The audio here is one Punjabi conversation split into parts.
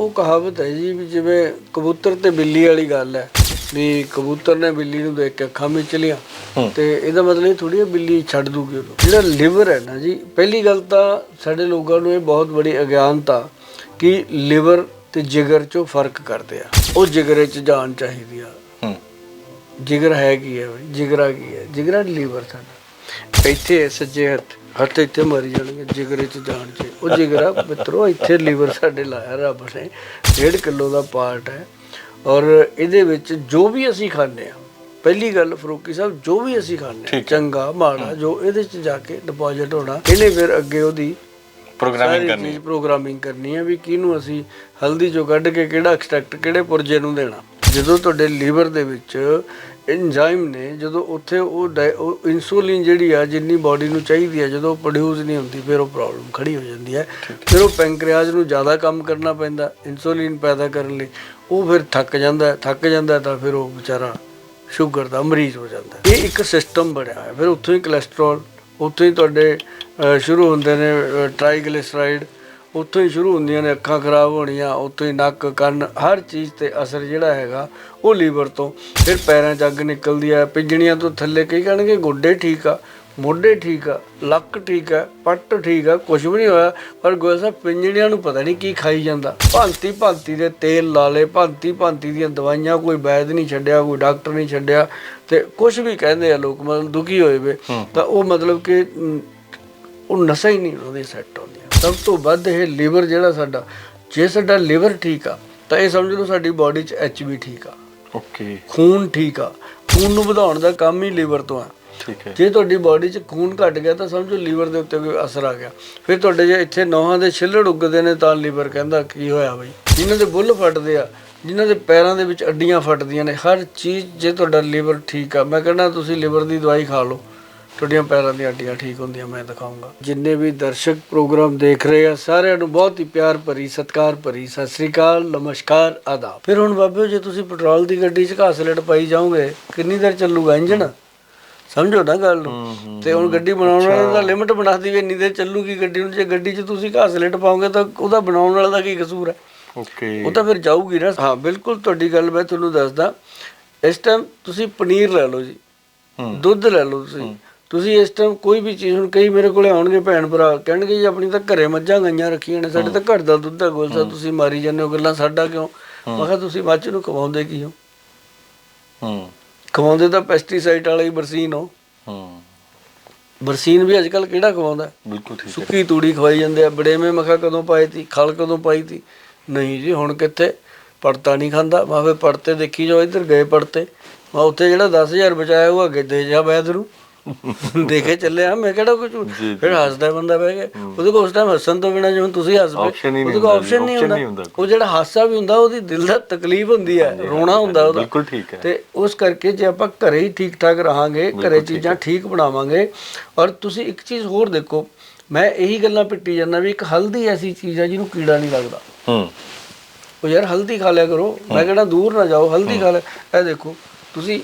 ਉਹ ਕਹਾਵਤ ਹੈ ਜੀ ਵੀ ਜਿਵੇਂ ਕਬੂਤਰ ਤੇ ਬਿੱਲੀ ਵਾਲੀ ਗੱਲ ਹੈ ਵੀ ਕਬੂਤਰ ਨੇ ਬਿੱਲੀ ਨੂੰ ਦੇਖ ਕੇ ਅੱਖਾਂ ਵਿੱਚ ਲਿਆ ਤੇ ਇਹਦਾ ਮਤਲਬ ਇਹ ਥੋੜੀ ਬਿੱਲੀ ਛੱਡ ਦੂਗੀ ਉਹਨੂੰ। ਜਿਹੜਾ ਲਿਵਰ ਹੈ ਨਾ ਜੀ ਪਹਿਲੀ ਗੱਲ ਤਾਂ ਸਾਡੇ ਲੋਕਾਂ ਨੂੰ ਇਹ ਬਹੁਤ ਬੜੀ ਅਗਿਆਨਤਾ ਕਿ ਲਿਵਰ ਤੇ ਜਿਗਰ ਚੋਂ ਫ਼ਰਕ ਕਰਦੇ ਆ। ਉਹ ਜਿਗਰੇ ਚ ਜਾਨ ਚਾਹੀਦੀ ਆ। ਜਿਗਰ ਹੈ ਕੀ ਹੈ ਜਿਗਰਾ ਕੀ ਹੈ? ਜਿਗਰਾ ਲੀਵਰ ਸਾਡਾ। ਇੱਥੇ ਸੱਜੇ ਹੱਥ। ਹੱਥ ਇੱਥੇ ਮਰੀ ਜਾਣਗੇ ਜਿਗਰੇ ਚ ਜਾਣ ਚ ਉਹ ਜਿਗਰਾ ਮਿੱਤਰੋ ਇੱਥੇ ਲੀਵਰ ਸਾਡੇ ਲਾਇਆ ਰੱਬ ਨੇ। 1.5 ਕਿਲੋ ਦਾ ਪਾਰਟ ਹੈ। ਔਰ ਇਹਦੇ ਵਿੱਚ ਜੋ ਵੀ ਅਸੀਂ ਖਾਂਦੇ ਆ ਪਹਿਲੀ ਗੱਲ ਫਰੂਕੀ ਸਾਹਿਬ ਜੋ ਵੀ ਅਸੀਂ ਖਾਂਦੇ ਆ ਹੈ। ਚੰਗਾ ਮਾੜਾ ਜੋ ਇਹਦੇ ਚ ਜਾ ਕੇ ਡਿਪੋਜ਼ਿਟ ਹੋਣਾ ਇਹਨੇ ਫਿਰ ਅੱਗੇ ਉਹਦੀ ਪ੍ਰੋਗਰਾਮਿੰਗ ਕਰਨੀ ਚੀਜ਼ ਪ੍ਰੋਗਰਾਮਿੰਗ ਕਰਨੀ ਹੈ ਵੀ ਕਿਹਨੂੰ ਅਸੀਂ ਹਲਦੀ ਚੋਂ ਕੱਢ ਕੇ ਕਿਹੜਾ ਐਕਸਟ੍ਰੈਕਟ ਕਿਹੜੇ ਪੁਰਜੇ ਨੂੰ ਦੇਣਾ। ਜਦੋਂ ਤੁਹਾਡੇ ਲੀਵਰ ਦੇ ਵਿੱਚ ਐਂਜ਼ਾਈਮ ਨੇ ਜਦੋਂ ਉੱਥੇ ਉਹ ਇਨਸੂਲਿਨ ਜਿਹੜੀ ਆ ਜਿੰਨੀ ਬਾਡੀ ਨੂੰ ਚਾਹੀਦੀ ਹੈ ਜਦੋਂ ਪ੍ਰੋਡਿਊਸ ਨਹੀਂ ਹੁੰਦੀ ਫਿਰ ਉਹ ਪ੍ਰੋਬਲਮ ਖੜੀ ਹੋ ਜਾਂਦੀ ਹੈ ਫਿਰ ਉਹ ਪੈਂਕ੍ਰੀਆਸ ਨੂੰ ਜ਼ਿਆਦਾ ਕੰਮ ਕਰਨਾ ਪੈਂਦਾ ਇਨਸੂਲਿਨ ਪੈਦਾ ਕਰਨ ਲਈ ਉਹ ਫਿਰ ਥੱਕ ਜਾਂਦਾ। ਥੱਕ ਜਾਂਦਾ ਤਾਂ ਫਿਰ ਉਹ ਵਿਚਾਰਾ ਸ਼ੂਗਰ ਦਾ ਮਰੀਜ਼ ਹੋ ਜਾਂਦਾ। ਇਹ ਇੱਕ ਸਿਸਟਮ ਬਣਿਆ ਹੈ ਫਿਰ ਉੱਥੋਂ ਹੀ ਕੋਲੇਸਟ੍ਰੋਲ ਉੱਥੋਂ ਹੀ ਤੁਹਾਡੇ ਸ਼ੁਰੂ ਹੁੰਦੇ ਨੇ ਟ੍ਰਾਈਗਲਿਸਰਾਈਡ ਉੱਥੋਂ ਹੀ ਸ਼ੁਰੂ ਹੁੰਦੀਆਂ ਨੇ ਅੱਖਾਂ ਖਰਾਬ ਹੋਣੀਆਂ ਉੱਥੋਂ ਹੀ ਨੱਕ ਕੰਨ ਹਰ ਚੀਜ਼ ਤੇ ਅਸਰ ਜਿਹੜਾ ਹੈਗਾ ਉਹ ਲੀਵਰ ਤੋਂ। ਫਿਰ ਪੈਰਾਂ 'ਚ ਅੱਗ ਨਿਕਲਦੀ ਆ ਪਿੰਜਣੀਆਂ ਤੋਂ ਥੱਲੇ ਕਈ ਕਹਿਣਗੇ ਗੋਡੇ ਠੀਕ ਆ ਮੋਢੇ ਠੀਕ ਆ ਲੱਕ ਠੀਕ ਆ ਪੱਟ ਠੀਕ ਆ ਕੁਝ ਵੀ ਨਹੀਂ ਹੋਇਆ ਪਰ ਗੋਇਆ ਸਾਹਿਬ ਪਿੰਜਣੀਆਂ ਨੂੰ ਪਤਾ ਨਹੀਂ ਕੀ ਖਾਈ ਜਾਂਦਾ। ਭਾਂਤੀ ਭਾਂਤੀ ਦੇ ਤੇਲ ਲਾ ਲਏ ਭਾਂਤੀ ਭਾਂਤੀ ਦੀਆਂ ਦਵਾਈਆਂ ਕੋਈ ਵੈਦ ਨਹੀਂ ਛੱਡਿਆ ਕੋਈ ਡਾਕਟਰ ਨਹੀਂ ਛੱਡਿਆ ਤੇ ਕੁਝ ਵੀ ਕਹਿੰਦੇ ਆ ਲੋਕ ਮਤਲਬ ਦੁਖੀ ਹੋਏ ਵੇ ਤਾਂ ਉਹ ਮਤਲਬ ਕਿ ਉਹ ਨਸਾਂ ਹੀ ਨਹੀਂ ਉਹਦੀ ਸੈੱਟ ਹੁੰਦੀਆਂ ਸਭ ਤੋਂ ਵੱਧ ਇਹ ਲੀਵਰ ਜਿਹੜਾ ਸਾਡਾ ਜੇ ਸਾਡਾ ਲੀਵਰ ਠੀਕ ਆ ਤਾਂ ਇਹ ਸਮਝ ਲਓ ਸਾਡੀ ਬਾਡੀ 'ਚ ਐਚਬੀ ਠੀਕ ਆ। ਓਕੇ ਖੂਨ ਠੀਕ ਆ। ਖੂਨ ਨੂੰ ਵਧਾਉਣ ਦਾ ਕੰਮ ਹੀ ਲੀਵਰ ਤੋਂ ਆ। ਠੀਕ ਹੈ। ਜੇ ਤੁਹਾਡੀ ਬਾਡੀ 'ਚ ਖੂਨ ਘਟ ਗਿਆ ਤਾਂ ਸਮਝੋ ਲੀਵਰ ਦੇ ਉੱਤੇ ਕੋਈ ਅਸਰ ਆ ਗਿਆ। ਫਿਰ ਤੁਹਾਡੇ ਜੇ ਇੱਥੇ ਨੋਹਾਂ ਦੇ ਛਿੱਲੜ ਉੱਗਦੇ ਨੇ ਤਾਂ ਲੀਵਰ ਕਹਿੰਦਾ ਕੀ ਹੋਇਆ ਬਈ? ਜਿਨ੍ਹਾਂ ਦੇ ਬੁੱਲ ਫਟਦੇ ਆ ਜਿਨ੍ਹਾਂ ਦੇ ਪੈਰਾਂ ਦੇ ਵਿੱਚ ਅੱਡੀਆਂ ਫਟਦੀਆਂ ਨੇ ਹਰ ਚੀਜ਼ ਜੇ ਤੁਹਾਡਾ ਲੀਵਰ ਠੀਕ ਆ ਮੈਂ ਕਹਿੰਦਾ ਤੁਸੀਂ ਲੀਵਰ ਦੀ ਦਵਾਈ ਖਾ ਲਓ। ਤੁਹਾਡੀਆਂ ਪੈਰਾਂ ਦੀਆਂ ਅੱਡੀਆਂ ਠੀਕ ਹੁੰਦੀਆਂ ਮੈਂ ਦਿਖਾਉਂਗਾ। ਜਿੰਨੇ ਵੀ ਦਰਸ਼ਕ ਪ੍ਰੋਗਰਾਮ ਦੇਖ ਰਹੇ ਆ ਸਾਰਿਆਂ ਨੂੰ ਬਹੁਤ ਹੀ ਪਿਆਰ ਭਰੀ ਸਤਿਕਾਰ ਭਰੀ ਸਤਿ ਸ੍ਰੀ ਅਕਾਲ ਨਮਸਕਾਰ ਆਦਾਬ। ਫਿਰ ਹੁਣ ਬਾਬਿਓ ਜੇ ਤੁਸੀਂ ਪੈਟਰੋਲ ਦੀ ਗੱਡੀ 'ਚ ਘਾਸਲੇਟ ਪਾਈ ਜਾਓਗੇ ਕਿੰਨੀ ਦੇਰ ਚੱਲੂਗਾ ਇੰਜਣ? ਸਮਝੋ ਨਾ ਗੱਲ ਨੂੰ। ਤੇ ਹੁਣ ਗੱਡੀ ਬਣਾਉਣ ਵਾਲੇ ਦਾ ਲਿਮਟ ਬਣਾਦੀ ਵੀ ਇੰਨੀ ਦੇਰ ਚੱਲੂਗੀ ਗੱਡੀ ਨੂੰ ਜੇ ਗੱਡੀ 'ਚ ਤੁਸੀਂ ਘਾਸਲੇਟ ਪਾਓਗੇ ਤਾਂ ਉਹਦਾ ਬਣਾਉਣ ਵਾਲੇ ਦਾ ਕੀ ਕਸੂਰ ਹੈ? ਓਕੇ। ਉਹ ਤਾਂ ਫਿਰ ਜਾਊਗੀ ਨਾ। ਹਾਂ ਬਿਲਕੁਲ ਤੁਹਾਡੀ ਗੱਲ ਮੈਂ ਤੁਹਾਨੂੰ ਦੱਸਦਾ। ਇਸ ਟਾਈਮ ਤੁਸੀਂ ਪਨੀਰ ਲੈ ਲਓ ਜੀ। ਦੁੱਧ ਲੈ ਲਓ ਤੁਸੀਂ। ਤੁਸੀਂ ਇਸ ਟਾਈਮ ਕੋਈ ਵੀ ਚੀਜ਼ ਹੁਣ ਕਈ ਮੇਰੇ ਕੋਲੇ ਆਉਣਗੇ ਭੈਣ ਭਰਾ ਕਹਿਣਗੇ ਜੀ ਆਪਣੀ ਤਾਂ ਘਰੇ ਮੱਝਾਂ ਗਈਆਂ ਰੱਖੀਆਂ ਨੇ ਸਾਡੇ ਤਾਂ ਘਰ ਦਾ ਦੁੱਧ ਹੈ ਗੋਲਸਾ ਤੁਸੀਂ ਮਾਰੀ ਜਾਂਦੇ ਹੋ ਗੱਲਾਂ ਸਾਡਾ ਕਿਉਂ? ਮੈਂ ਕਿਹਾ ਤੁਸੀਂ ਮੱਝ ਨੂੰ ਖਵਾਉਂਦੇ ਕੀ ਹੋ? ਹੂੰ। ਖਵਾਉਂਦੇ ਤਾਂ ਪੈਸਟੀਸਾਈਡ ਵਾਲੇ ਹੀ ਬਰਸੀਨ ਹੋ। ਹੂੰ। ਬਰਸੀਨ ਵੀ ਅੱਜ ਕੱਲ ਕਿਹੜਾ ਖਵਾਉਂਦਾ? ਬਿਲਕੁਲ ਠੀਕ ਹੈ। ਸੁੱਕੀ ਤੂੜੀ ਖਵਾਈ ਜਾਂਦੇ ਆ ਬੜੇਵੇਂ ਮਖਾ ਕਦੋਂ ਪਾਈ ਤੀ ਖਲ ਕਦੋਂ ਪਾਈ ਤੀ? ਨਹੀਂ ਜੀ ਹੁਣ ਕਿੱਥੇ? ਪੜਤਾ ਨਹੀਂ ਖਾਂਦਾ ਮੈਂ ਫੇ ਪੜਤੇ ਦੇਖੀ ਜਾਓ ਇੱਧਰ ਗਏ ਪੜਤੇ ਮੈਂ ਉੱਥੇ ਜਿਹੜਾ 10000 ਬਚਾਇਆ ਉਹ ਅੱਗੇ ਦੇ ਜਾ ਬੈਦ ਨੂੰ। ਦੇਖੇ ਚੱਲਿਆ ਮੈਂ ਕਿਹੜਾ ਕੁਝ ਫਿਰ ਹੱਸਦਾ ਬੰਦਾ ਬਹਿ ਕੇ। ਉਹਦੇ ਕੋਲ ਉਸ ਟਾਈਮ ਹੱਸਣ ਤੋਂ ਬਿਨਾ ਜਿਵੇਂ ਤੁਸੀਂ ਹੱਸ ਪਏ ਹੀ ਉਹਦੇ ਕੋਲ ਆਪਸ਼ਨ ਨਹੀਂ ਹੁੰਦਾ। ਉਹ ਜਿਹੜਾ ਹਾਸਾ ਵੀ ਹੁੰਦਾ ਉਹਦੀ ਦਿਲ ਦਾ ਤਕਲੀਫ ਹੁੰਦੀ ਹੈ ਰੋਣਾ ਹੁੰਦਾ ਉਹਦਾ। ਬਿਲਕੁਲ ਠੀਕ ਹੈ। ਤੇ ਉਸ ਕਰਕੇ ਜੇ ਆਪਾਂ ਘਰੇ ਹੀ ਠੀਕ ਠਾਕ ਰਹਾਂਗੇ ਘਰੇ ਚੀਜ਼ਾਂ ਠੀਕ ਬਣਾਵਾਂਗੇ ਔਰ ਤੁਸੀਂ ਇੱਕ ਚੀਜ਼ ਹੋਰ ਦੇਖੋ ਮੈਂ ਇਹੀ ਗੱਲਾਂ ਪਿੱਟੀ ਜਾਂਦਾ ਵੀ ਇੱਕ ਹਲਦੀ ਐਸੀ ਚੀਜ਼ ਆ ਜਿਹਨੂੰ ਕੀੜਾ ਨਹੀਂ ਲੱਗਦਾ। ਹੂੰ। ਉਹ ਯਾਰ ਹਲਦੀ ਖਾ ਲਿਆ ਕਰੋ ਮੈਂ ਕਹਿੰਦਾ ਦੂਰ ਨਾ ਜਾਓ ਹਲਦੀ ਖਾ ਲੈ। ਇਹ ਦੇਖੋ ਤੁਸੀਂ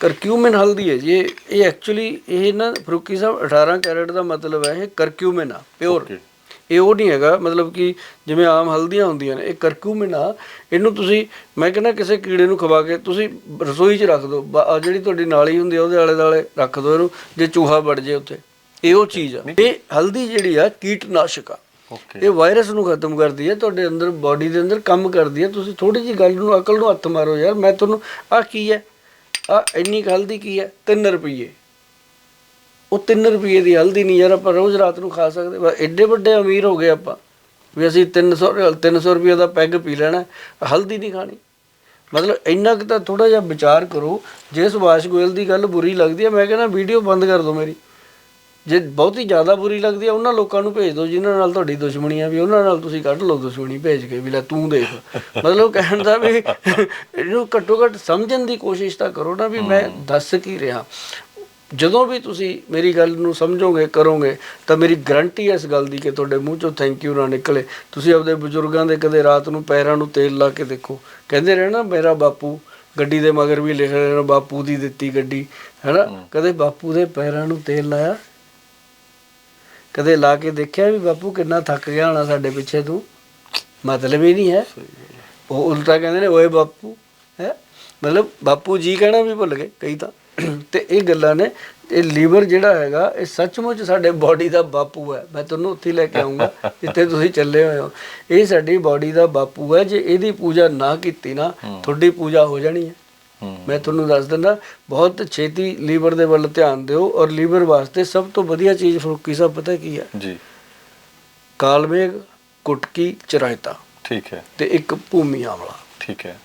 ਕਰਕਿਊਮਿਨ ਹਲਦੀ ਹੈ ਜੀ। ਇਹ- ਇਹ ਐਕਚੁਅਲੀ ਇਹ ਨਾ ਫਰੂਕੀ ਸਾਹਿਬ 18 ਕੈਰਟ ਦਾ ਮਤਲਬ ਹੈ ਇਹ ਕਰਕਿਊਮਿਨ ਆ ਪਿਓਰ. ਇਹ ਉਹ ਨਹੀਂ ਹੈਗਾ ਮਤਲਬ ਕਿ ਜਿਵੇਂ ਆਮ ਹਲਦੀਆਂ ਹੁੰਦੀਆਂ ਨੇ ਇਹ ਕਰਕਿਊਮਿਨ ਆ। ਇਹਨੂੰ ਤੁਸੀਂ ਮੈਂ ਕਹਿੰਦਾ ਕਿਸੇ ਕੀੜੇ ਨੂੰ ਖਵਾ ਕੇ ਤੁਸੀਂ ਰਸੋਈ 'ਚ ਰੱਖ ਦਿਓ ਬ- ਆਹ ਜਿਹੜੀ ਤੁਹਾਡੀ ਨਾਲੀ ਹੁੰਦੀ ਆ ਉਹਦੇ ਆਲੇ ਦੁਆਲੇ ਰੱਖ ਦਿਓ ਇਹਨੂੰ ਜੇ ਚੂਹਾ ਵੜ ਜੇ ਉੱਥੇ। ਇਹ ਉਹ ਚੀਜ਼ ਆ। ਇਹ ਹਲਦੀ ਜਿਹੜੀ ਆ ਕੀਟਨਾਸ਼ਕ ਆ। ਓਕੇ ਇਹ ਵਾਇਰਸ ਨੂੰ ਖਤਮ ਕਰਦੀ ਹੈ ਤੁਹਾਡੇ ਅੰਦਰ ਬਾਡੀ ਦੇ ਅੰਦਰ ਕੰਮ ਕਰਦੀ ਹੈ ਤੁਸੀਂ ਥੋੜੀ ਜੀ ਗੱਲ ਨੂੰ ਅਕਲ ਨੂੰ ਹੱਥ ਮਾਰੋ ਯਾਰ ਮੈਂ ਤੁਹਾਨੂੰ ਆ ਕੀ ਹੈ? ਆ, ਇੰਨੀ ਕੁ ਹਲਦੀ ਕੀ ਹੈ? 3 ਰੁਪਏ ਉਹ 3 ਰੁਪਏ ਦੀ ਹਲਦੀ ਨਹੀਂ ਯਾਰ, ਆਪਾਂ ਰੋਜ਼ ਰਾਤ ਨੂੰ ਖਾ ਸਕਦੇ ਬਸ ਐਡੇ ਵੱਡੇ ਅਮੀਰ ਹੋ ਗਏ ਆਪਾਂ, ਵੀ ਅਸੀਂ 300 300 ਰੁਪਏ ਦਾ ਪੈਗ ਪੀ ਲੈਣਾ, ਹਲਦੀ ਨਹੀਂ ਖਾਣੀ। ਮਤਲਬ ਇੰਨਾ ਕੁ ਤਾਂ ਥੋੜਾ ਜਿਹਾ ਵਿਚਾਰ ਕਰੋ, ਜੇ ਸੁਭਾਸ਼ ਗੋਇਲ ਦੀ ਗੱਲ ਬੁਰੀ ਲੱਗਦੀ ਹੈ, ਮੈਂ ਕਹਿੰਦਾ ਵੀਡੀਓ ਬੰਦ ਕਰ ਦਿਓ ਮੇਰੀ। ਜੇ ਬਹੁਤੀ ਜ਼ਿਆਦਾ ਬੁਰੀ ਲੱਗਦੀ ਹੈ ਉਹਨਾਂ ਲੋਕਾਂ ਨੂੰ ਭੇਜ ਦਿਓ ਜਿਨ੍ਹਾਂ ਨਾਲ ਤੁਹਾਡੀ ਦੁਸ਼ਮਣੀ ਆ ਵੀ ਉਹਨਾਂ ਨਾਲ ਤੁਸੀਂ ਕੱਢ ਲਓ ਦੁਸ਼ਮਣੀ ਭੇਜ ਕੇ ਵੀ ਲੈ ਤੂੰ ਦੇਖ। ਮਤਲਬ ਕਹਿਣ ਦਾ ਵੀ ਇਹਨੂੰ ਘੱਟੋ ਘੱਟ ਸਮਝਣ ਦੀ ਕੋਸ਼ਿਸ਼ ਤਾਂ ਕਰੋ ਨਾ ਵੀ ਮੈਂ ਦੱਸ ਕੀ ਰਿਹਾ। ਜਦੋਂ ਵੀ ਤੁਸੀਂ ਮੇਰੀ ਗੱਲ ਨੂੰ ਸਮਝੋਗੇ ਕਰੋਗੇ ਤਾਂ ਮੇਰੀ ਗਰੰਟੀ ਹੈ ਇਸ ਗੱਲ ਦੀ ਕਿ ਤੁਹਾਡੇ ਮੂੰਹ ਚੋਂ ਥੈਂਕ ਯੂ ਨਾ ਨਿਕਲੇ। ਤੁਸੀਂ ਆਪਦੇ ਬਜ਼ੁਰਗਾਂ ਦੇ ਕਦੇ ਰਾਤ ਨੂੰ ਪੈਰਾਂ ਨੂੰ ਤੇਲ ਲਾ ਕੇ ਦੇਖੋ। ਕਹਿੰਦੇ ਰਹੇ ਨਾ ਮੇਰਾ ਬਾਪੂ ਗੱਡੀ ਦੇ ਮਗਰ ਵੀ ਲਿਖ ਰਹੇ ਨੇ ਬਾਪੂ ਦੀ ਦਿੱਤੀ ਗੱਡੀ। ਹੈਨਾ? ਕਦੇ ਬਾਪੂ ਦੇ ਪੈਰਾਂ ਨੂੰ ਤੇਲ ਲਾਇਆ? ਕਦੇ ਲਾ ਕੇ ਦੇਖਿਆ ਵੀ ਬਾਪੂ ਕਿੰਨਾ ਥੱਕ ਗਿਆ ਹੋਣਾ ਸਾਡੇ ਪਿੱਛੇ ਤੂੰ? ਮਤਲਬ ਹੀ ਨਹੀਂ ਹੈ। ਉਹ ਉਲਟਾ ਕਹਿੰਦੇ ਨੇ ਓਏ ਬਾਪੂ ਹੈ। ਮਤਲਬ ਬਾਪੂ ਜੀ ਕਹਿਣਾ ਵੀ ਭੁੱਲ ਗਏ ਕਈ ਤਾਂ। ਤੇ ਇਹ ਗੱਲਾਂ ਨੇ ਇਹ ਲੀਵਰ ਜਿਹੜਾ ਹੈਗਾ ਇਹ ਸੱਚਮੁੱਚ ਸਾਡੇ ਬਾਡੀ ਦਾ ਬਾਪੂ ਹੈ। ਮੈਂ ਤੁਹਾਨੂੰ ਉੱਥੇ ਲੈ ਕੇ ਆਉਂਗਾ ਜਿੱਥੇ ਤੁਸੀਂ ਚੱਲੇ ਹੋਏ ਹੋ। ਇਹ ਸਾਡੀ ਬਾਡੀ ਦਾ ਬਾਪੂ ਹੈ। ਜੇ ਇਹਦੀ ਪੂਜਾ ਨਾ ਕੀਤੀ ਨਾ ਤੁਹਾਡੀ ਪੂਜਾ ਹੋ ਜਾਣੀ ਹੂੰ। ਮੈਂ ਤੁਹਾਨੂੰ ਦੱਸ ਦਿੰਦਾ ਬਹੁਤ ਛੇਤੀ ਲੀਵਰ ਦੇ ਵੱਲ ਧਿਆਨ ਦਿਓ ਔਰ ਲੀਵਰ ਵਾਸਤੇ ਸਭ ਤੋਂ ਵਧੀਆ ਚੀਜ਼ ਫਰੂਕੀ ਸਾਹਿਬ ਪਤਾ ਕੀ ਹੈ? ਜੀ। ਕਾਲਮੇਗ ਕੁਟਕੀ ਚਰਾਇਤਾ। ਠੀਕ ਹੈ। ਤੇ ਇੱਕ ਭੂਮੀ ਆਮਲਾ ਠੀਕ ਹੈ।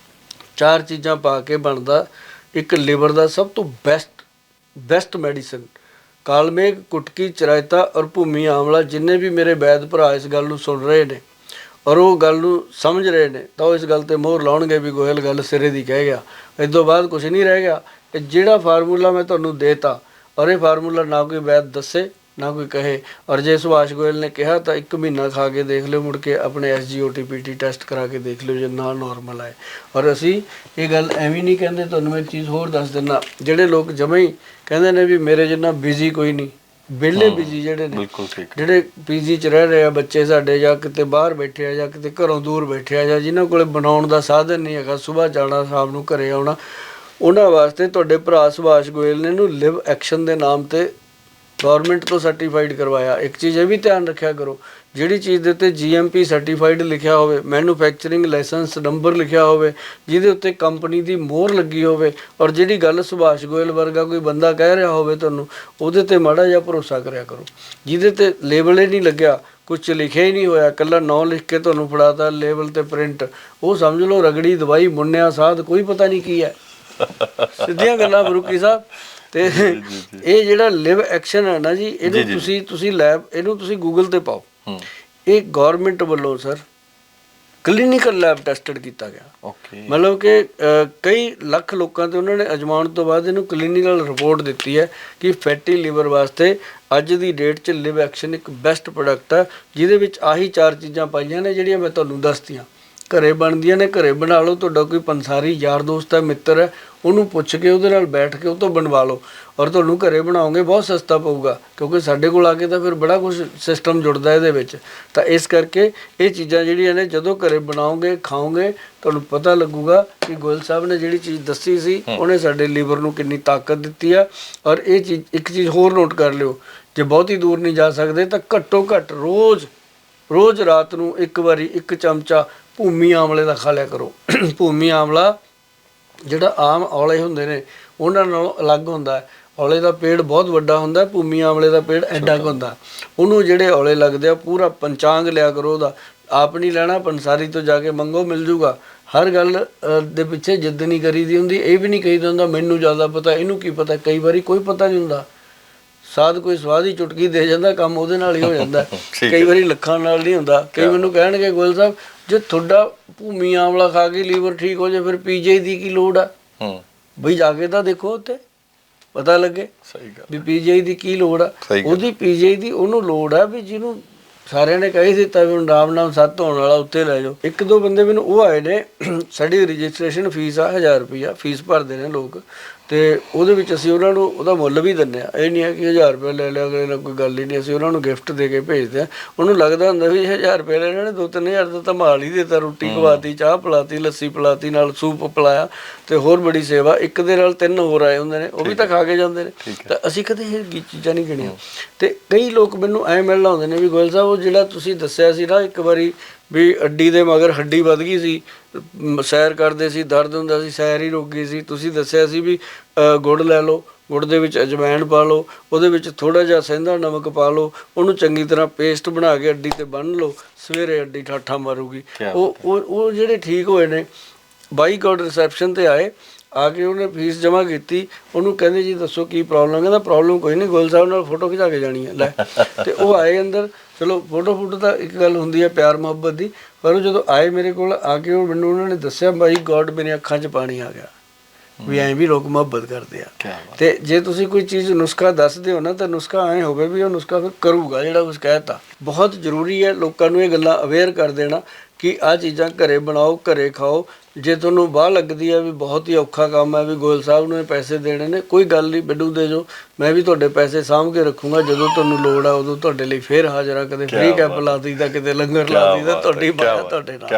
ਚਾਰ ਚੀਜ਼ਾਂ ਪਾ ਕੇ ਬਣਦਾ ਇੱਕ ਲਿਵਰ ਦਾ ਸਭ ਤੋਂ best best medicine. Kalmegh kutki chirayta ਔਰ ਭੂਮੀ ਆਮਲਾ ਜਿੰਨੇ ਵੀ ਮੇਰੇ ਵੈਦ ਭਰਾ ਇਸ ਗੱਲ ਨੂੰ ਸੁਣ ਰਹੇ ਨੇ ਔਰ ਉਹ ਗੱਲ ਨੂੰ ਸਮਝ ਰਹੇ ਨੇ, ਤਾਂ ਉਹ ਇਸ ਗੱਲ ਤੇ ਮੋਹਰ ਲਾਉਣਗੇ ਵੀ ਗੋਇਲ ਗੱਲ ਸਿਰੇ ਦੀ ਕਹਿ ਗਿਆ। ਇਸ ਤੋਂ ਬਾਅਦ ਕੁਝ ਨਹੀਂ ਰਹਿ ਗਿਆ ਇਹ ਜਿਹੜਾ ਫਾਰਮੂਲਾ ਮੈਂ ਤੁਹਾਨੂੰ ਦੇਤਾ, ਔਰ ਇਹ ਫਾਰਮੂਲਾ ਨਾ ਕੋਈ ਵੈਦ ਦੱਸੇ, ਨਾ ਕੋਈ ਕਹੇ। ਔਰ ਜੇ ਸੁਭਾਸ਼ ਗੋਇਲ ਨੇ ਕਿਹਾ, ਤਾਂ ਇੱਕ ਮਹੀਨਾ ਖਾ ਕੇ ਦੇਖ ਲਿਓ, ਮੁੜ ਕੇ ਆਪਣੇ ਐਸਜੀਓਟੀਪੀਟੀ ਟੈਸਟ ਕਰਾ ਕੇ ਦੇਖ ਲਿਓ, ਜੇ ਨਾ ਨਾਰਮਲ ਆਏ। ਔਰ ਅਸੀਂ ਇਹ ਗੱਲ ਐਵੇਂ ਨਹੀਂ ਕਹਿੰਦੇ, ਤੁਹਾਨੂੰ ਮੈਂ ਚੀਜ਼ ਹੋਰ ਦੱਸ ਦਿੰਦਾ, ਜਿਹੜੇ ਲੋਕ ਜਮੇ ਹੀ ਕਹਿੰਦੇ ਨੇ ਵੀ ਮੇਰੇ ਜਿੰਨਾ ਬਿਜ਼ੀ ਕੋਈ ਨਹੀਂ। ਵਿਹਲੇ ਬਿਜ਼ੀ ਜਿਹੜੇ ਨੇ ਬਿਲਕੁਲ ਠੀਕ। ਜਿਹੜੇ ਪੀਜੀ ਚ ਰਹਿ ਰਹੇ ਆ ਬੱਚੇ ਸਾਡੇ ਜਾਂ ਕਿਤੇ ਬਾਹਰ ਬੈਠੇ ਆ ਜਾਂ ਕਿਤੇ ਘਰੋਂ ਦੂਰ ਬੈਠੇ ਆ ਜਾਂ ਜਿਨ੍ਹਾਂ ਕੋਲੇ ਬਣਾਉਣ ਦਾ ਸਾਧਨ ਨਹੀਂ ਹੈਗਾ ਸਵੇਰ ਜਾਣਾ ਸ਼ਾਮ ਨੂੰ ਘਰੇ ਆਉਣਾ ਉਹਨਾਂ ਵਾਸਤੇ ਤੁਹਾਡੇ ਭਰਾ ਸੁਭਾਸ਼ ਗੋਇਲ ਨੇ ਇਹਨੂੰ ਲਿਵ ਐਕਸ਼ਨ ਦੇ ਨਾਮ ਤੇ ਗਵਰਨਮੈਂਟ ਤੋਂ ਸਰਟੀਫਾਈਡ ਕਰਵਾਇਆ। ਇੱਕ ਚੀਜ਼ ਇਹ ਵੀ ਧਿਆਨ ਰੱਖਿਆ ਕਰੋ, ਜਿਹੜੀ ਚੀਜ਼ ਦੇ ਉੱਤੇ ਜੀਐਮਪੀ ਸਰਟੀਫਾਈਡ ਲਿਖਿਆ ਹੋਵੇ ਮੈਨੂਫੈਕਚਰਿੰਗ ਲਾਇਸੈਂਸ ਨੰਬਰ ਲਿਖਿਆ ਹੋਵੇ, ਜਿਹਦੇ ਉੱਤੇ ਕੰਪਨੀ ਦੀ ਮੋਹਰ ਲੱਗੀ ਹੋਵੇ, ਔਰ ਜਿਹੜੀ ਗੱਲ ਸੁਭਾਸ਼ ਗੋਇਲ ਵਰਗਾ ਕੋਈ ਬੰਦਾ ਕਹਿ ਰਿਹਾ ਹੋਵੇ ਤੁਹਾਨੂੰ, ਉਹਦੇ ਤੇ ਮਾੜਾ ਜਿਹਾ ਭਰੋਸਾ ਕਰਿਆ ਕਰੋ। ਜਿਹਦੇ ਤੇ ਲੇਬਲ ਹੀ ਨਹੀਂ ਲੱਗਿਆ ਕੁਝ ਲਿਖਿਆ ਹੀ ਨਹੀਂ ਹੋਇਆ ਕੱਲਾ ਨਾਂ ਲਿਖ ਕੇ ਤੁਹਾਨੂੰ ਫੜਾਤਾ ਲੇਬਲ ਤੇ ਪ੍ਰਿੰਟ ਉਹ ਸਮਝ ਲਓ ਰਗੜੀ ਦਵਾਈ, ਮੁੰਨਿਆ ਸਾਧ, ਕੋਈ ਪਤਾ ਨਹੀਂ ਕੀ ਹੈ। ਸਿੱਧੀਆਂ ਗੱਲਾਂ ਬਰੂਕੀ ਸਾਹਿਬ। ਤੇ ਇਹ ਜਿਹੜਾ ਲਿਵ ਐਕਸ਼ਨ ਹੈ ਨਾ ਜੀ ਇਹਨੂੰ ਤੁਸੀਂ ਤੁਸੀਂ ਲੈਬ ਇਹਨੂੰ ਤੁਸੀਂ ਗੂਗਲ ਤੇ ਪਾਓ। ਇਹ ਗਵਰਨਮੈਂਟ ਵੱਲੋਂ ਸਰ ਕਲੀਨਿਕਲ ਲੈਬ ਟੈਸਟਡ ਕੀਤਾ ਗਿਆ। ਓਕੇ ਮਤਲਬ ਕਿ ਕਈ ਲੱਖ ਲੋਕਾਂ ਤੇ ਉਹਨਾਂ ਨੇ ਅਜਮਾਉਣ ਤੋਂ ਬਾਅਦ ਇਹਨੂੰ ਕਲੀਨਿਕਲ ਰਿਪੋਰਟ ਦਿੱਤੀ ਹੈ ਕਿ ਫੈਟੀ ਲੀਵਰ ਵਾਸਤੇ ਅੱਜ ਦੀ ਡੇਟ 'ਚ ਲਿਵ ਐਕਸ਼ਨ ਇੱਕ ਬੈਸਟ ਪ੍ਰੋਡਕਟ ਹੈ ਜਿਹਦੇ ਵਿੱਚ ਆਹੀ ਚਾਰ ਚੀਜ਼ਾਂ ਪਾਈਆਂ ਨੇ ਜਿਹੜੀਆਂ ਮੈਂ ਤੁਹਾਨੂੰ ਦੱਸਤੀਆਂ। ਘਰੇ ਬਣਦੀਆਂ ਨੇ ਘਰੇ ਬਣਾ ਲਓ ਤੁਹਾਡਾ ਕੋਈ ਪੰਸਾਰੀ ਯਾਰ ਦੋਸਤ ਹੈ ਮਿੱਤਰ ਹੈ ਉਹਨੂੰ ਪੁੱਛ ਕੇ ਉਹਦੇ ਨਾਲ ਬੈਠ ਕੇ ਉਹ ਤੋਂ ਬਣਵਾ ਲਓ ਔਰ ਤੁਹਾਨੂੰ ਘਰੇ ਬਣਾਓਗੇ ਬਹੁਤ ਸਸਤਾ ਪਊਗਾ ਕਿਉਂਕਿ ਸਾਡੇ ਕੋਲ ਆ ਕੇ ਤਾਂ ਫਿਰ ਬੜਾ ਕੁਝ ਸਿਸਟਮ ਜੁੜਦਾ ਇਹਦੇ ਵਿੱਚ। ਤਾਂ ਇਸ ਕਰਕੇ ਇਹ ਚੀਜ਼ਾਂ ਜਿਹੜੀਆਂ ਨੇ ਜਦੋਂ ਘਰੇ ਬਣਾਓਗੇ ਖਾਓਗੇ ਤੁਹਾਨੂੰ ਪਤਾ ਲੱਗੂਗਾ ਕਿ ਗੋਇਲ ਸਾਹਿਬ ਨੇ ਜਿਹੜੀ ਚੀਜ਼ ਦੱਸੀ ਸੀ ਉਹਨੇ ਸਾਡੇ ਲੀਵਰ ਨੂੰ ਕਿੰਨੀ ਤਾਕਤ ਦਿੱਤੀ ਆ ਔਰ ਇਹ ਚੀਜ਼ ਇੱਕ ਚੀਜ਼ ਹੋਰ ਨੋਟ ਕਰ ਲਿਓ ਜੇ ਬਹੁਤੀ ਦੂਰ ਨਹੀਂ ਜਾ ਸਕਦੇ ਤਾਂ ਘੱਟੋ ਘੱਟ ਰੋਜ਼ ਰੋਜ਼ ਰਾਤ ਨੂੰ ਇੱਕ ਵਾਰੀ ਇੱਕ ਚਮਚਾ ਭੂਮੀ ਆਮਲੇ ਦਾ ਖਾ ਲਿਆ ਕਰੋ। ਭੂਮੀ ਆਮਲਾ ਜਿਹੜਾ ਆਮ ਔਲੇ ਹੁੰਦੇ ਨੇ ਉਹਨਾਂ ਨਾਲੋਂ ਅਲੱਗ ਹੁੰਦਾ ਹੈ। ਔਲੇ ਦਾ ਪੇੜ ਬਹੁਤ ਵੱਡਾ ਹੁੰਦਾ ਭੂਮੀ ਆਮਲੇ ਦਾ ਪੇੜ ਐਡਾ ਕੁ ਹੁੰਦਾ ਉਹਨੂੰ ਜਿਹੜੇ ਔਲੇ ਲੱਗਦੇ ਆ ਪੂਰਾ ਪੰਚਾਂਗ ਲਿਆ ਕਰੋ ਉਹਦਾ। ਆਪ ਨਹੀਂ ਲੈਣਾ ਪੰਸਾਰੀ ਤੋਂ ਜਾ ਕੇ ਮੰਗੋ ਮਿਲ ਜੂਗਾ। ਹਰ ਗੱਲ ਦੇ ਪਿੱਛੇ ਜਿੱਦ ਨਹੀਂ ਕਰੀਦੀ ਹੁੰਦੀ ਇਹ ਵੀ ਨਹੀਂ ਕਹੀਦਾ ਹੁੰਦਾ ਮੈਨੂੰ ਜ਼ਿਆਦਾ ਪਤਾ ਇਹਨੂੰ ਕੀ ਪਤਾ ਕਈ ਵਾਰੀ ਕੋਈ ਪਤਾ ਨਹੀਂ ਹੁੰਦਾ। ਸਾਧ ਕੋਈ ਸਵਾਦ ਹੀ ਚੁਟਕੀ ਦੇ ਜਾਂਦਾ ਕੰਮ ਉਹਦੇ ਨਾਲ ਹੀ ਹੋ ਜਾਂਦਾ। ਕਈ ਵਾਰੀ ਲੱਖਾਂ ਨਾਲ ਨਹੀਂ ਹੁੰਦਾ। ਕਈ ਮੈਨੂੰ ਕਹਿਣਗੇ ਗੋਇਲ ਸਾਹਿਬ ਜੇ ਤੁਹਾਡਾ ਭੂਮੀ ਆਮਲਾ ਖਾ ਕੇ ਲੀਵਰ ਠੀਕ ਹੋ ਜਾਏ ਫਿਰ ਪੀਜੀ ਦੀ ਕੀ ਲੋੜ ਆ? ਹੂੰ। ਬਈ ਜਾ ਕੇ ਤਾਂ ਦੇਖੋ ਉੱਤੇ ਪਤਾ ਲੱਗੇ ਸਹੀ ਗੱਲ ਵੀ ਪੀਜੀਆਈ ਦੀ ਕੀ ਲੋੜ ਆ। ਉਹਦੀ ਪੀਜੀਆਈ ਦੀ ਉਹਨੂੰ ਲੋੜ ਆ ਵੀ ਜਿਹਨੂੰ ਸਾਰਿਆਂ ਨੇ ਕਹਿ ਦਿੱਤਾ ਵੀ ਹੁਣ ਰਾਮ ਨਾਮ ਸੱਤ ਹੋਣ ਵਾਲਾ ਉੱਤੇ ਲੈ ਜਾਓ। ਇੱਕ ਦੋ ਬੰਦੇ ਮੈਨੂੰ ਉਹ ਆਏ ਨੇ ਸਾਡੀ ਰਜਿਸਟ੍ਰੇਸ਼ਨ ਫੀਸ ਆ 1000 ਰੁਪਈਆ ਫੀਸ ਭਰਦੇ ਨੇ ਲੋਕ। ਤੇ ਉਹਦੇ ਵਿੱਚ ਅਸੀਂ ਉਹਨਾਂ ਨੂੰ ਉਹਦਾ ਮੁੱਲ ਵੀ ਦਿੰਨੇ ਆ ਇਹ ਨਹੀਂ ਹੈ ਕਿ 1000 ਰੁਪਏ ਲੈ ਲਿਆ ਅਗਲੇ ਨਾਲ ਕੋਈ ਗੱਲ ਹੀ ਨਹੀਂ। ਅਸੀਂ ਉਹਨਾਂ ਨੂੰ ਗਿਫਟ ਦੇ ਕੇ ਭੇਜਦੇ ਆ ਉਹਨੂੰ ਲੱਗਦਾ ਹੁੰਦਾ ਵੀ 1000 ਰੁਪਏ ਲੈ ਇਹਨਾਂ ਨੇ 2-3000 ਦਾ ਤਾਂ ਮਾਲ ਹੀ ਦਿੱਤਾ ਰੋਟੀ ਖਵਾਤੀ ਚਾਹ ਪਿਲਾਤੀ ਲੱਸੀ ਪਿਲਾਤੀ ਨਾਲ ਸੂਪ ਪਿਲਾਇਆ ਤੇ ਹੋਰ ਬੜੀ ਸੇਵਾ। ਇੱਕ ਦੇ ਨਾਲ ਤਿੰਨ ਹੋਰ ਆਏ ਹੁੰਦੇ ਨੇ ਉਹ ਵੀ ਤਾਂ ਖਾ ਕੇ ਜਾਂਦੇ ਨੇ। ਤਾਂ ਅਸੀਂ ਕਦੇ ਇਹ ਚੀਜ਼ਾਂ ਨਹੀਂ ਗਿਣੀਆਂ। ਤੇ ਕਈ ਲੋਕ ਮੈਨੂੰ ਐ ਮਿਲਣ ਆਉਂਦੇ ਨੇ ਵੀ ਗੋਇਲ ਸਾਹਿਬ ਉਹ ਜਿਹੜਾ ਤੁਸੀਂ ਦੱਸਿਆ ਸੀ ਨਾ ਇੱਕ ਵਾਰੀ ਵੀ ਅੱਡੀ ਦੇ ਮਗਰ ਹੱਡੀ ਵੱਧ ਗਈ ਸੀ ਸੈਰ ਕਰਦੇ ਸੀ ਦਰਦ ਹੁੰਦਾ ਸੀ ਸੈਰ ਹੀ ਰੁਕ ਗਈ ਸੀ। ਤੁਸੀਂ ਦੱਸਿਆ ਸੀ ਵੀ ਗੁੜ ਲੈ ਲਓ ਗੁੜ ਦੇ ਵਿੱਚ ਅਜਵਾਇਣ ਪਾ ਲਓ ਉਹਦੇ ਵਿੱਚ ਥੋੜਾ ਜਿਹਾ ਸੈਂਦਾ ਨਮਕ ਪਾ ਲਓ ਉਹਨੂੰ ਚੰਗੀ ਤਰ੍ਹਾਂ ਪੇਸਟ ਬਣਾ ਕੇ ਅੱਡੀ ਤੇ ਬੰਨ ਲਓ ਸਵੇਰੇ ਅੱਡੀ ਠਾਠਾ ਮਾਰੂਗੀ। ਉਹ ਉਹ ਜਿਹੜੇ ਠੀਕ ਹੋਏ ਨੇ ਬਾਈ ਗੋਡ ਰਿਸੈਪਸ਼ਨ ਤੇ ਆਏ ਆ ਕੇ ਉਹਨੇ ਫੀਸ ਜਮ੍ਹਾਂ ਕੀਤੀ ਉਹਨੂੰ ਕਹਿੰਦੇ ਜੀ ਦੱਸੋ ਕੀ ਪ੍ਰੋਬਲਮ ਕਹਿੰਦਾ ਪ੍ਰੋਬਲਮ ਕੋਈ ਨਹੀਂ ਗੋਲ ਸਾਹਿਬ ਨਾਲ ਫੋਟੋ ਖਿਚਾ ਕੇ ਜਾਣੀ ਹੈ। ਲੈ ਤੇ ਉਹ ਆਏ ਅੰਦਰ ਚਲੋ ਫੋਟੋ ਫੋਟੋ ਤਾਂ ਇੱਕ ਗੱਲ ਹੁੰਦੀ ਹੈ ਪਿਆਰ ਮੁਹੱਬਤ ਦੀ ਪਰ ਉਹ ਜਦੋਂ ਆਏ ਮੇਰੇ ਕੋਲ ਆ ਕੇ ਉਹ ਮੈਨੂੰ ਉਹਨਾਂ ਨੇ ਦੱਸਿਆ ਬਾਈ ਗੋਡ ਮੇਰੀਆਂ ਅੱਖਾਂ 'ਚ ਪਾਣੀ ਆ ਗਿਆ। ਵੀ ਐਂ ਵੀ ਲੋਕ ਮੁਹੱਬਤ ਕਰਦੇ ਆ। ਤੇ ਜੇ ਤੁਸੀਂ ਕੋਈ ਚੀਜ਼ ਨੁਸਖਾ ਦੱਸਦੇ ਹੋ ਨਾ ਤਾਂ ਨੁਸਖਾ ਐ ਹੋਵੇ ਵੀ ਉਹ ਨੁਸਖਾ ਫਿਰ ਕਰੂਗਾ ਜਿਹੜਾ ਕੁਝ ਕਹਿਤਾ। ਬਹੁਤ ਜ਼ਰੂਰੀ ਹੈ ਲੋਕਾਂ ਨੂੰ ਇਹ ਗੱਲਾਂ ਅਵੇਅਰ ਕਰ ਦੇਣਾ ਕਿ ਆ ਚੀਜ਼ਾਂ ਘਰੇ ਬਣਾਓ ਘਰੇ ਖਾਓ। ਜੇ ਤੁਹਾਨੂੰ ਬਾਹ ਲੱਗਦੀ ਹੈ ਵੀ ਬਹੁਤ ਹੀ ਔਖਾ ਕੰਮ ਹੈ ਵੀ ਗੋਇਲ ਸਾਹਿਬ ਨੂੰ ਇਹ ਪੈਸੇ ਦੇਣੇ ਨੇ ਕੋਈ ਗੱਲ ਨਹੀਂ ਮੈਨੂੰ ਦੇ ਜੋ ਮੈਂ ਵੀ ਤੁਹਾਡੇ ਪੈਸੇ ਸਾਂਭ ਕੇ ਰੱਖੂੰਗਾ ਜਦੋਂ ਤੁਹਾਨੂੰ ਲੋੜ ਆ ਉਦੋਂ ਤੁਹਾਡੇ ਲਈ ਫੇਰ ਹਾਜ਼ਰ ਆ ਕਦੇ ਫ੍ਰੀ ਕੈਂਪ ਲਾ ਦਈਦਾ ਕਿਤੇ ਲੰਗਰ ਲਾ ਦਈਦਾ ਤੁਹਾਡੀ ਬਾਤ ਤੁਹਾਡੇ ਨਾਲ।